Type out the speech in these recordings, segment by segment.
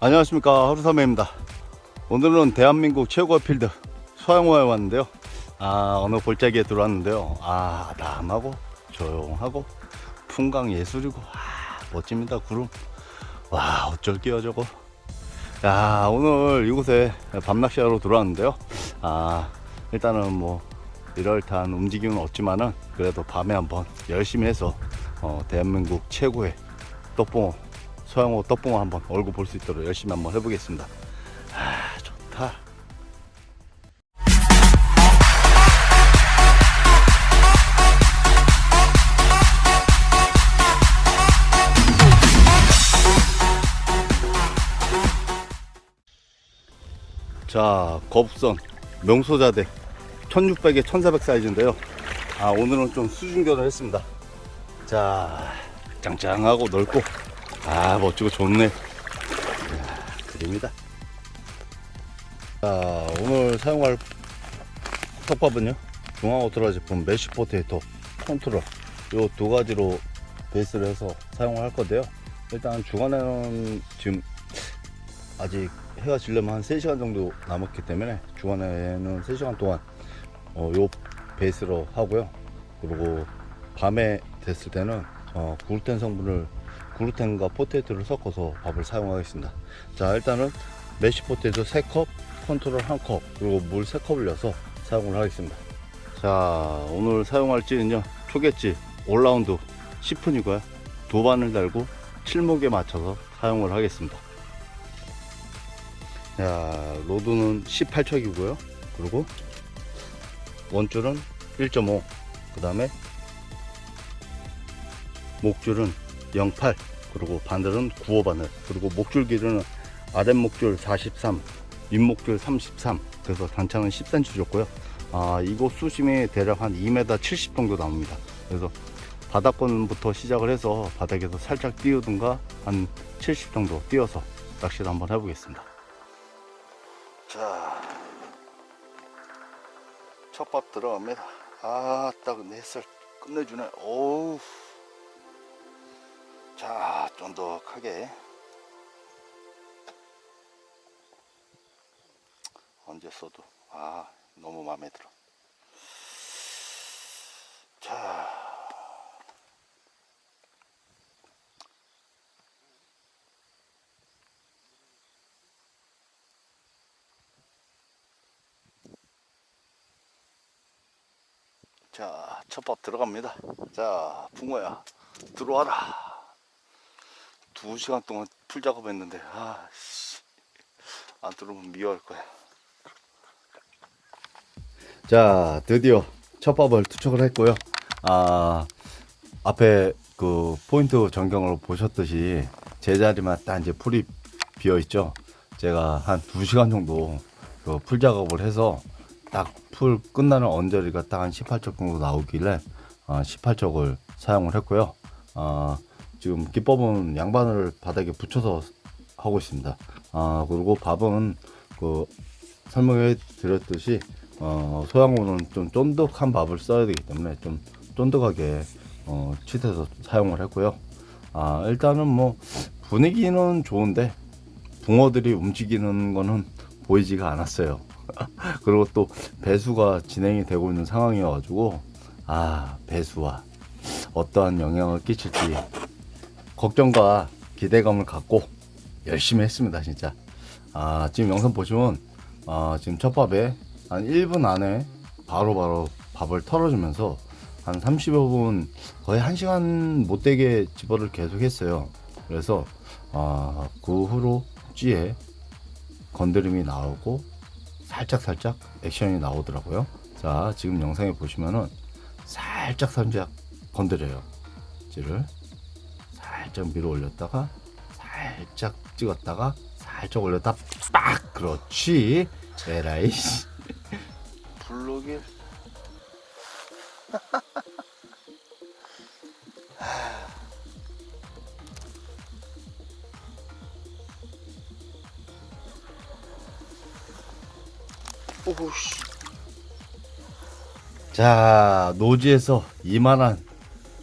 안녕하십니까. 하루삼회입니다. 오늘은 대한민국 최고의 필드 소양호에 왔는데요. 아 어느 볼짜기에 들어왔는데요. 아 아담하고 조용하고 풍광 예술이고 아 멋집니다 구름. 와 어쩔게요 저거. 야 오늘 이곳에 밤낚시하러 들어왔는데요. 아 일단은 뭐 이럴듯한 움직임은 없지만은 그래도 밤에 한번 열심히 해서 어, 대한민국 최고의 떡봉어 소양호 떡봉어 한번 얼굴 볼 수 있도록 열심히 한번 해보겠습니다. 아 좋다. 자 거북선 명소자대 1600에 1400 사이즈인데요. 아 오늘은 좀 수중견을 했습니다. 자 짱짱하고 넓고 아 멋지고 좋네. 이야, 그림이다. 자 오늘 사용할 톱밥은요? 중앙오토라 제품 메쉬 포테이토 컨트롤. 요 두 가지로 베이스를 해서 사용을 할 건데요. 일단 주간에는 지금 아직 해가 지려면 한 3시간 정도 남았기 때문에 주간에는 3시간 동안 어, 요 베이스로 하고요. 그리고 밤에 됐을 때는 어, 글루텐 성분을 글루텐과 포테이토를 섞어서 밥을 사용하겠습니다. 자 일단은 메쉬 포테이토 3컵 컨트롤 1컵 그리고 물 3컵을 넣어서 사용을 하겠습니다. 자 오늘 사용할 찌는요 초계찌 올라운드 10분이고요 두 반을 달고 칠목에 맞춰서 사용을 하겠습니다. 자 로드는 18척이고요. 그리고 원줄은 1.5그 다음에 목줄은 08 그리고 바늘은 95 바늘 그리고 목줄 길이는 아랫목줄 43 윗목줄 33 그래서 단창은 10cm 줬고요. 아 이곳 수심이 대략 한 2m 70 정도 나옵니다. 그래서 바닥권부터 시작을 해서 바닥에서 살짝 띄우든가 한 70 정도 띄어서 낚시를 한번 해보겠습니다. 자 첫 밥 들어갑니다. 아딱 햇살 끝내주네. 오우 자 쫀득하게 언제 써도 아 너무 마음에 들어 자 자, 첫 밥 들어갑니다. 자, 붕어야, 들어와라. 두 시간 동안 풀 작업했는데, 아, 씨. 안 들어오면 미워할 거야. 자, 드디어 첫 밥을 투척을 했고요. 아, 앞에 그 포인트 전경을 보셨듯이 제자리만 딱 이제 풀이 비어 있죠. 제가 한 두 시간 정도 그 풀 작업을 해서 딱 풀 끝나는 언저리가 딱 한 18척 정도 나오길래 어, 18척을 사용을 했고요. 어, 지금 기법은 양반을 바닥에 붙여서 하고 있습니다. 아, 그리고 밥은 그 설명해 드렸듯이 어, 소양호는 좀 쫀득한 밥을 써야 되기 때문에 좀 쫀득하게 어, 치대서 사용을 했고요. 아, 일단은 뭐 분위기는 좋은데 붕어들이 움직이는 거는 보이지가 않았어요. 그리고 또 배수가 진행이 되고 있는 상황이어가지고 아 배수와 어떠한 영향을 끼칠지 걱정과 기대감을 갖고 열심히 했습니다 진짜 아 지금 영상 보시면 아 지금 첫 밥에 한 1분 안에 바로 바로 밥을 털어주면서 한 30여 분 거의 1시간 못되게 집어를 계속 했어요 그래서 아, 그 후로 찌에 건드림이 나오고 살짝 살짝 액션이 나오더라고요. 자, 지금 영상에 보시면은 살짝 살짝 건드려요. 찌를 살짝 밀어 올렸다가 살짝 찍었다가 살짝 올렸다. 빡! 그렇지. 에라이. 블록일 오우씨. 자, 노지에서 이만한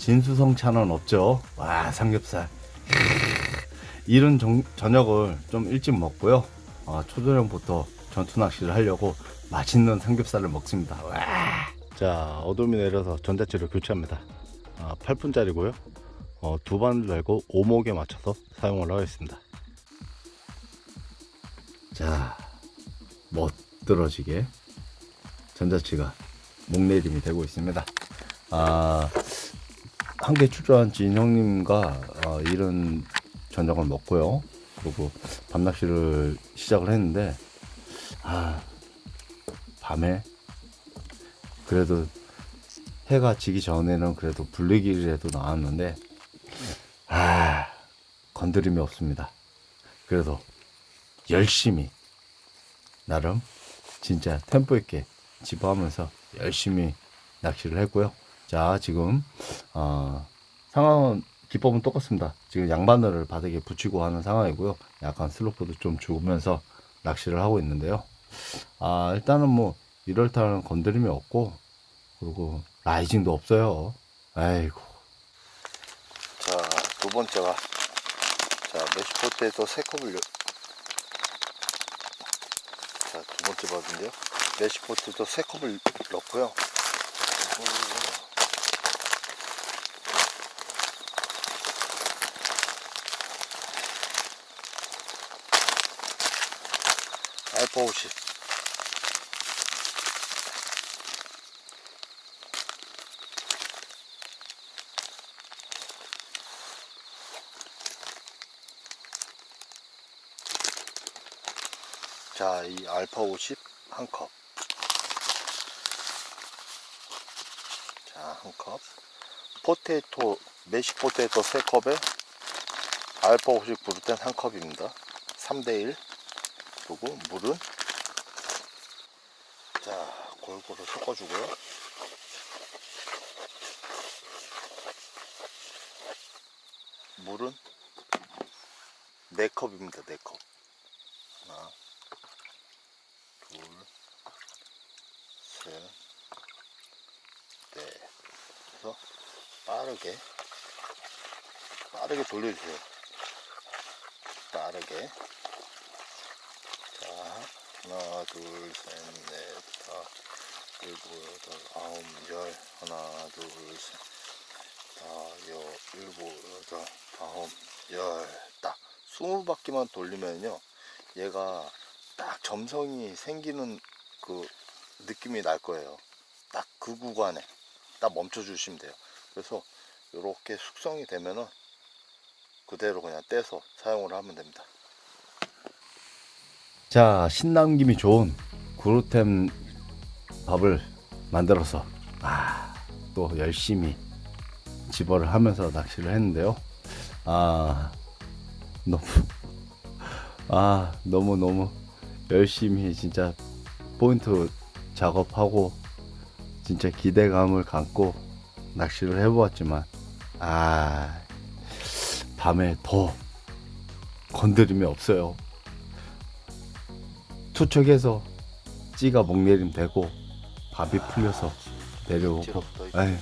진수성찬은 없죠. 와, 삼겹살. 이른 정- 저녁을 좀 일찍 먹고요. 아, 초저녁부터 전투 낚시를 하려고 맛있는 삼겹살을 먹습니다. 와. 자, 어둠이 내려서 전자치를 교체합니다. 아, 8분짜리고요. 어, 두 바늘 달고 오목에 맞춰서 사용을 하겠습니다. 자, 멋들어지게 전자치가 목내림이 되고 있습니다. 아, 한개 출조한 진 형님과 어, 이른 저녁을 먹고요. 그리고 밤낚시를 시작을 했는데, 아, 밤에 그래도 해가 지기 전에는 그래도 분리기라도 나왔는데, 아, 건드림이 없습니다. 그래도 열심히 나름 진짜 템포 있게 집어하면서 열심히 낚시를 했고요. 자, 지금 어, 상황은 기법은 똑같습니다. 지금 양바늘을 바닥에 붙이고 하는 상황이고요. 약간 슬로프도 좀 주면서 낚시를 하고 있는데요. 아, 일단은 뭐 이럴타는 건드림이 없고 그리고 라이징도 없어요. 아이고. 자, 두 번째가 자, 메시포트에서 세 컵을 여... 자, 두 번째 밥인데요. 메시포트도 세 컵을 넣고요. 알파 50. 자, 이 알파 50 한 컵. 자, 한 컵. 포테이토, 메시 포테이토 세 컵에 알파 50 그루텐 한 컵입니다. 3대1. 그리고 물은 자, 골고루 섞어주고요. 물은 4컵입니다. 4컵. 하나, 둘, 셋, 넷. 그래서 빠르게, 빠르게 돌려주세요. 빠르게. 자, 하나, 둘, 셋, 넷, 다, 일곱, 여덟, 아홉, 열. 하나, 둘, 셋, 다, 여, 일곱, 여덟, 아홉, 열. 딱. 스무 바퀴만 돌리면요. 얘가 딱 점성이 생기는 그 느낌이 날 거예요. 딱 그 구간에 딱 멈춰 주시면 돼요. 그래서 이렇게 숙성이 되면은 그대로 그냥 떼서 사용을 하면 됩니다. 자, 신남김이 좋은 그루템 밥을 만들어서 아, 또 열심히 집어를 하면서 낚시를 했는데요. 아, 너무 아, 너무 너무 열심히 진짜 포인트 작업하고 진짜 기대감을 갖고 낚시를 해보았지만 아 밤에 더 건드림이 없어요. 투척해서 찌가 목내림 되고 밥이 풀려서 내려오고. 아유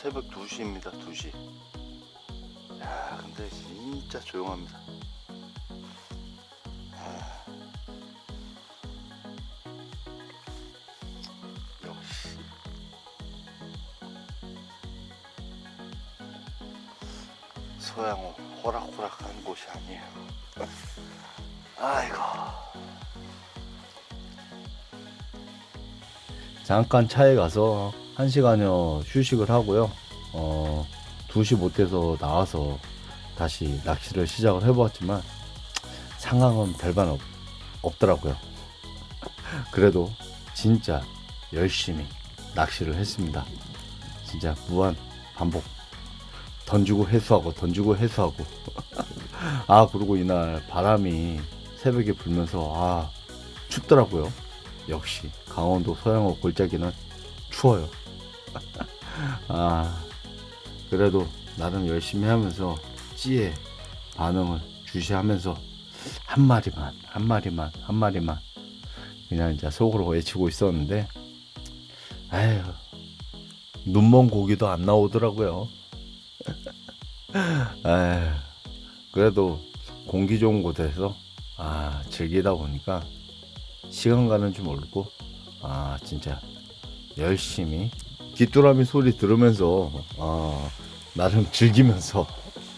새벽 2시입니다 2시. 야 근데 진짜 조용합니다. 아. 역시. 소양호 호락호락한 곳이 아니에요. 아이고. 잠깐 차에 가서 한 시간여 휴식을 하고요. 어, 2시 못 돼서 나와서 다시 낚시를 시작을 해보았지만 상황은 별반 없, 없더라고요. 그래도 진짜 열심히 낚시를 했습니다. 진짜 무한 반복. 던지고 회수하고 던지고 회수하고. 아 그리고 이날 바람이 새벽에 불면서 아 춥더라고요. 역시 강원도 서양호 골짜기는 추워요. 아, 그래도 나름 열심히 하면서 찌의 반응을 주시하면서 한 마리만, 한 마리만, 한 마리만 그냥 이제 속으로 외치고 있었는데, 아휴, 눈먼 고기도 안 나오더라고요. 아휴, 그래도 공기 좋은 곳에서 아, 즐기다 보니까 시간 가는 줄 모르고 아, 진짜 열심히 귀뚜라미 소리 들으면서 아, 나름 즐기면서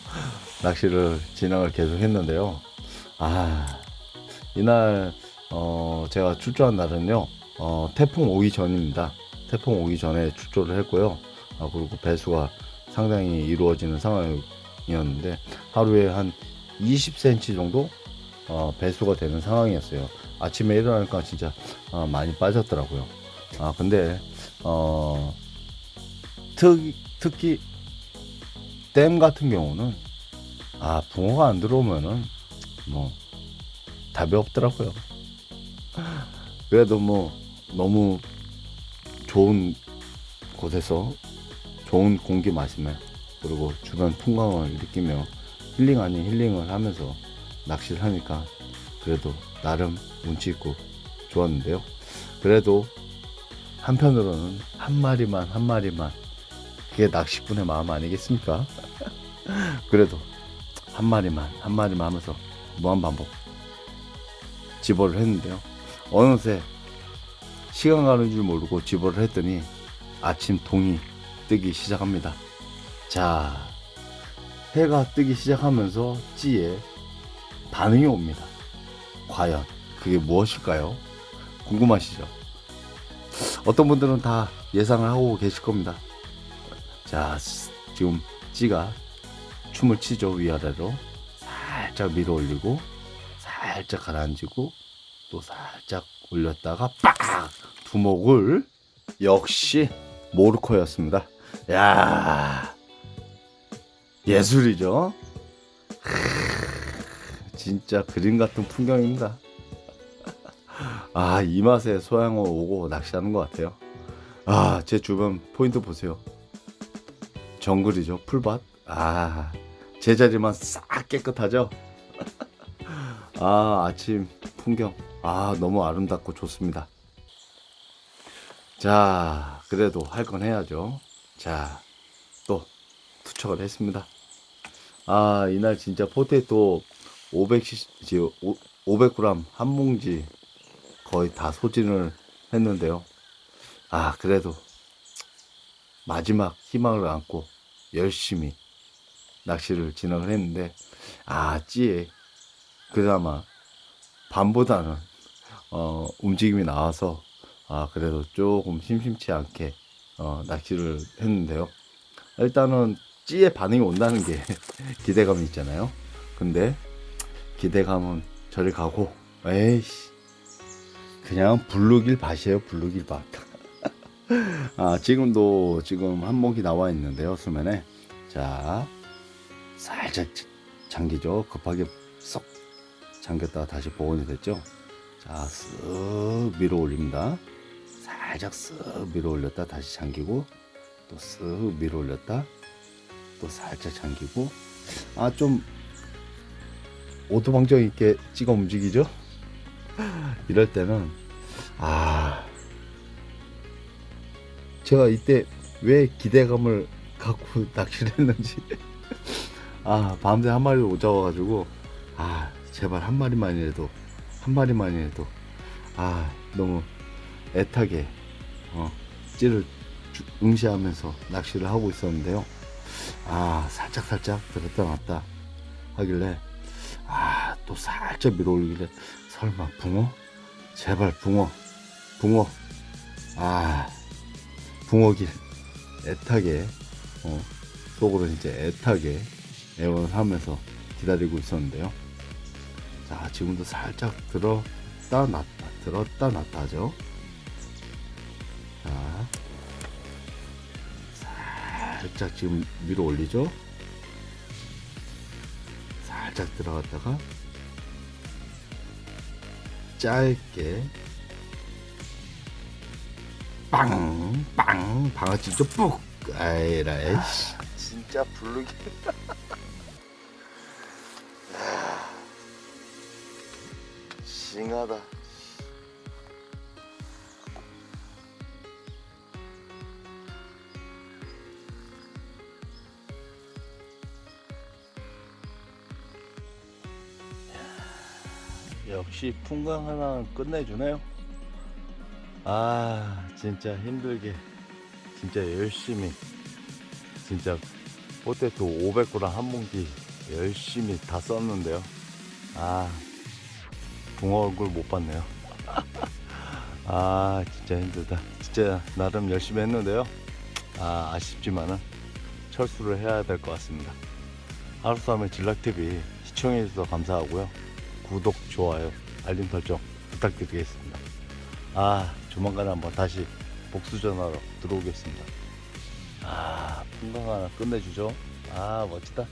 낚시를 진행을 계속 했는데요. 아, 이날 어, 제가 출조한 날은요. 어, 태풍 오기 전입니다. 태풍 오기 전에 출조를 했고요. 아, 그리고 배수가 상당히 이루어지는 상황이었는데 하루에 한 20cm 정도 어, 배수가 되는 상황이었어요. 아침에 일어나니까 진짜 어, 많이 빠졌더라고요. 아 근데 어, 특, 특히 댐 같은 경우는 아 붕어가 안 들어오면은 뭐 답이 없더라고요. 그래도 뭐 너무 좋은 곳에서 좋은 공기 마시며 그리고 주변 풍광을 느끼며 힐링 아닌 힐링을 하면서 낚시를 하니까 그래도 나름 운치 있고 좋았는데요. 그래도 한편으로는 한 마리만 한 마리만 그게 낚시꾼의 마음 아니겠습니까? 그래도 한 마리만 한 마리만 하면서 무한 반복 집어를 했는데요. 어느새 시간 가는 줄 모르고 집어를 했더니 아침 동이 뜨기 시작합니다. 자, 해가 뜨기 시작하면서 찌에 반응이 옵니다. 과연 그게 무엇일까요? 궁금하시죠? 어떤 분들은 다 예상을 하고 계실 겁니다. 자, 스- 지금 찌가 춤을 치죠 위아래로 살짝 밀어 올리고 살짝 가라앉히고 또 살짝 올렸다가 빡 두목을 역시 모르코였습니다. 야 예술이죠. 크, 진짜 그림 같은 풍경입니다. 아, 이 맛에 소양호 오고 낚시하는 것 같아요. 아, 제 주변 포인트 보세요. 정글이죠. 풀밭. 아, 제자리만 싹 깨끗하죠? 아, 아침 풍경. 아, 너무 아름답고 좋습니다. 자, 그래도 할 건 해야죠. 자, 또 투척을 했습니다. 아, 이날 진짜 포테이토 500cc, 500g 한 뭉지 거의 다 소진을 했는데요. 아, 그래도 마지막 희망을 안고 열심히 낚시를 진행을 했는데, 아, 찌에 그나마 밤보다는 어, 움직임이 나와서 아, 그래도 조금 심심치 않게 어, 낚시를 했는데요. 일단은 찌에 반응이 온다는 게 기대감이 있잖아요. 근데 기대감은 저리 가고, 에이씨. 그냥 블루길 밭이에요, 블루길 밭. 아, 지금도 지금 한 목이 나와 있는데요, 수면에. 자, 살짝 잠기죠. 급하게 쏙 잠겼다가 다시 복원이 됐죠. 자, 쓱 밀어 올립니다. 살짝 쓱 밀어 올렸다 다시 잠기고, 또 쓱 밀어 올렸다. 또 살짝 잠기고, 아, 좀 오토방정 있게 찍어 움직이죠? 이럴 때는 아 제가 이때 왜 기대감을 갖고 낚시를 했는지. 아 밤새 한 마리를 못 잡아가지고 아 제발 한 마리만이라도 한 마리만이라도. 아 너무 애타게 어 찌를 주- 응시하면서 낚시를 하고 있었는데요. 아 살짝 살짝 들었다 놨다 하길래 아 또 살짝 밀어 올리길래 설마 붕어? 제발 붕어 붕어. 아 붕어길 애타게 어, 속으로 진짜 애타게 애원을 하면서 기다리고 있었는데요. 자 지금도 살짝 들었다 놨다 들었다 놨다 하죠. 자 살짝 지금 위로 올리죠? 살짝 들어갔다가 짧게 빵, 빵, 방아찌도 뿍. 아이라, 에이씨. 진짜 부르기. 싱하다. 역시 풍광 하나는 끝내주네요. 아, 진짜 힘들게, 진짜 열심히, 진짜 포테토 500g 한 봉지 열심히 다 썼는데요. 아, 붕어 얼굴 못 봤네요. 아, 진짜 힘들다. 진짜 나름 열심히 했는데요. 아, 아쉽지만은 철수를 해야 될 것 같습니다. 하루삼의 진락TV 시청해주셔서 감사하고요. 구독, 좋아요, 알림 설정 부탁드리겠습니다. 아, 조만간에 한번 다시 복수 전화로 들어오겠습니다. 아, 풍광 하나 끝내주죠. 아, 멋지다.